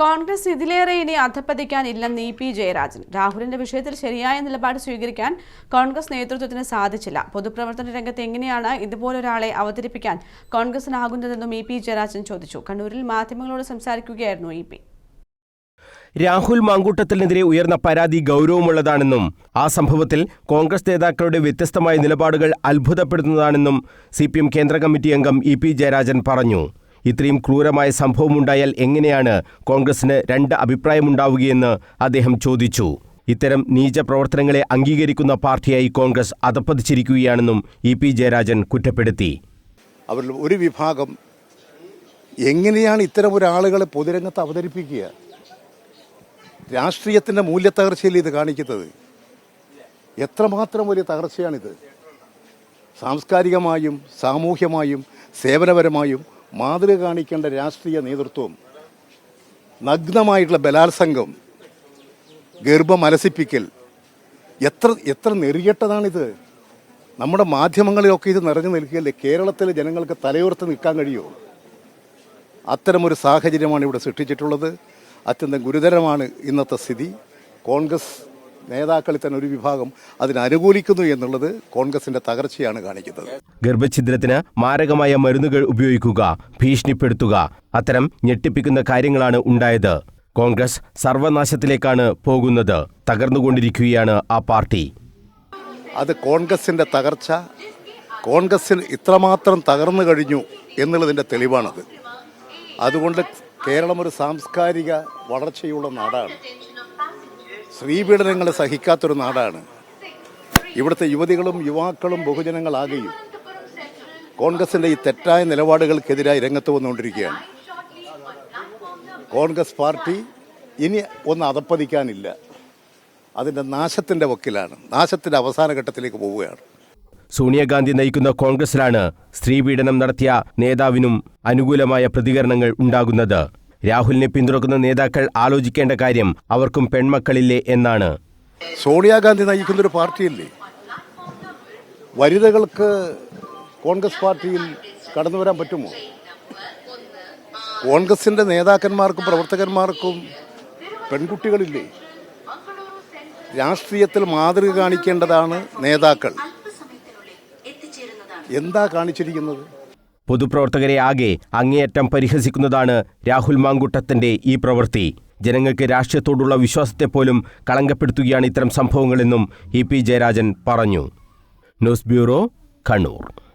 കോൺഗ്രസ് ഇതിലേറെ ഇനി അധപ്പതിക്കാനില്ലെന്ന് E P Jayarajan. രാഹുലിന്റെ വിഷയത്തിൽ ശരിയായ നിലപാട് സ്വീകരിക്കാൻ കോൺഗ്രസ് നേതൃത്വത്തിന് സാധിച്ചില്ല. പൊതുപ്രവർത്തന രംഗത്ത് എങ്ങനെയാണ് ഇതുപോലൊരാളെ അവതരിപ്പിക്കാൻ കോൺഗ്രസിനാകുന്നതെന്നും ഇ പി ജയരാജൻ ചോദിച്ചു. കണ്ണൂരിൽ മാധ്യമങ്ങളോട് സംസാരിക്കുകയായിരുന്നു ഇ പി. രാഹുൽ മാങ്കൂട്ടത്തിനെതിരെ ഉയർന്ന പരാതി ഗൗരവമുള്ളതാണെന്നും ആ സംഭവത്തിൽ കോൺഗ്രസ് നേതാക്കളുടെ വ്യത്യസ്തമായ നിലപാടുകൾ അത്ഭുതപ്പെടുത്തുന്നതാണെന്നും സി കേന്ദ്ര കമ്മിറ്റി അംഗം ഇ പി ജയരാജൻ പറഞ്ഞു. ഇത്രയും ക്രൂരമായ സംഭവമുണ്ടായാൽ എങ്ങനെയാണ് കോൺഗ്രസിന് രണ്ട് അഭിപ്രായമുണ്ടാവുകയെന്ന് അദ്ദേഹം ചോദിച്ചു. ഇത്തരം നീച പ്രവർത്തനങ്ങളെ അംഗീകരിക്കുന്ന പാർട്ടിയായി കോൺഗ്രസ് അധപ്പതിച്ചിരിക്കുകയാണെന്നും ഇ പി ജയരാജൻ കുറ്റപ്പെടുത്തി. അവരിൽ ഒരു വിഭാഗം എങ്ങനെയാണ് ഇത്തരം ഒരാളുകളെ പൊതുരംഗത്ത് അവതരിപ്പിക്കുക? രാഷ്ട്രീയത്തിന്റെ മൂല്യത്തകർച്ചയിൽ ഇത് കാണിക്കുന്നത്? എത്രമാത്രം വലിയ തകർച്ചയാണിത്? സാംസ്കാരികമായും സാമൂഹ്യമായും സേവനപരമായും മാതൃക കാണിക്കേണ്ട രാഷ്ട്രീയ നേതൃത്വം നഗ്നമായിട്ടുള്ള ബലാത്സംഗം ഗർഭം അലസിപ്പിക്കൽ എത്ര എത്ര നെറിയട്ടതാണിത് നമ്മുടെ മാധ്യമങ്ങളിലൊക്കെ ഇത് നിറഞ്ഞു നിൽക്കുകയല്ലേ? കേരളത്തിലെ ജനങ്ങൾക്ക് തലയോർത്ത് നിൽക്കാൻ കഴിയുമോ അത്തരമൊരു സാഹചര്യമാണ് ഇവിടെ സൃഷ്ടിച്ചിട്ടുള്ളത്. അത്യന്തം ഗുരുതരമാണ് ഇന്നത്തെ സ്ഥിതി. കോൺഗ്രസ് നേതാക്കളിൽ തന്നെ ഒരു വിഭാഗം അതിനനുകൂലിക്കുന്നു എന്നുള്ളത് കോൺഗ്രസിന്റെ തകർച്ചയാണ് കാണിക്കുന്നത്. ഗർഭഛിദ്രത്തിന് മാരകമായ മരുന്നുകൾ ഉപയോഗിക്കുക ഭീഷണിപ്പെടുത്തുക അത്തരം ഞെട്ടിപ്പിക്കുന്ന കാര്യങ്ങളാണ് ഉണ്ടായത്. കോൺഗ്രസ് സർവനാശത്തിലേക്കാണ് പോകുന്നത് തകർന്നുകൊണ്ടിരിക്കുകയാണ് ആ പാർട്ടി. അത് കോൺഗ്രസിന്റെ തകർച്ച കോൺഗ്രസിൽ ഇത്രമാത്രം തകർന്നു കഴിഞ്ഞു എന്നുള്ളതിന്റെ തെളിവാണത്. അതുകൊണ്ട് കേരളം ഒരു സാംസ്കാരിക വളർച്ചയുള്ള നാടാണ്. സ്ത്രീപീഡനങ്ങൾ സഹിക്കാത്തൊരു നാടാണ്. ഇവിടുത്തെ യുവതികളും യുവാക്കളും ബഹുജനങ്ങളാകെയും കോൺഗ്രസിന്റെ ഈ തെറ്റായ നിലപാടുകൾക്കെതിരായി രംഗത്ത് വന്നുകൊണ്ടിരിക്കുകയാണ്. കോൺഗ്രസ് പാർട്ടി ഇനി ഒന്ന് അതപ്പതിക്കാനില്ല. അതിന്റെ നാശത്തിന്റെ വക്കിലാണ്. നാശത്തിന്റെ അവസാന ഘട്ടത്തിലേക്ക് പോവുകയാണ്. സോണിയാഗാന്ധി നയിക്കുന്ന കോൺഗ്രസിലാണ് സ്ത്രീപീഡനം നടത്തിയ നേതാവിനും അനുകൂലമായ പ്രതികരണങ്ങൾ ഉണ്ടാകുന്നത്. രാഹുലിനെ പിന്തുണക്കുന്ന നേതാക്കൾ ആലോചിക്കേണ്ട കാര്യം അവർക്കും പെൺമക്കളില്ലേ എന്നാണ്. സോണിയാഗാന്ധി നയിക്കുന്നൊരു പാർട്ടിയല്ലേ? വനിതകൾക്ക് കോൺഗ്രസ് പാർട്ടിയിൽ കടന്നു വരാൻ പറ്റുമോ? കോൺഗ്രസിന്റെ നേതാക്കന്മാർക്കും പ്രവർത്തകന്മാർക്കും പെൺകുട്ടികളില്ലേ? രാഷ്ട്രീയത്തിൽ മാതൃക കാണിക്കേണ്ടതാണ് നേതാക്കൾ. എന്താ കാണിച്ചിരിക്കുന്നത്? പൊതുപ്രവർത്തകരെ ആകെ അങ്ങേയറ്റം പരിഹസിക്കുന്നതാണ് രാഹുൽ മാങ്കുട്ടത്തിന്റെ ഈ പ്രവൃത്തി. ജനങ്ങൾക്ക് രാഷ്ട്രീയത്തോടുള്ള വിശ്വാസത്തെപ്പോലും കളങ്കപ്പെടുത്തുകയാണ് ഇത്തരം സംഭവങ്ങളെന്നും ഇ പി ജയരാജൻ പറഞ്ഞു. News bureau Kannur.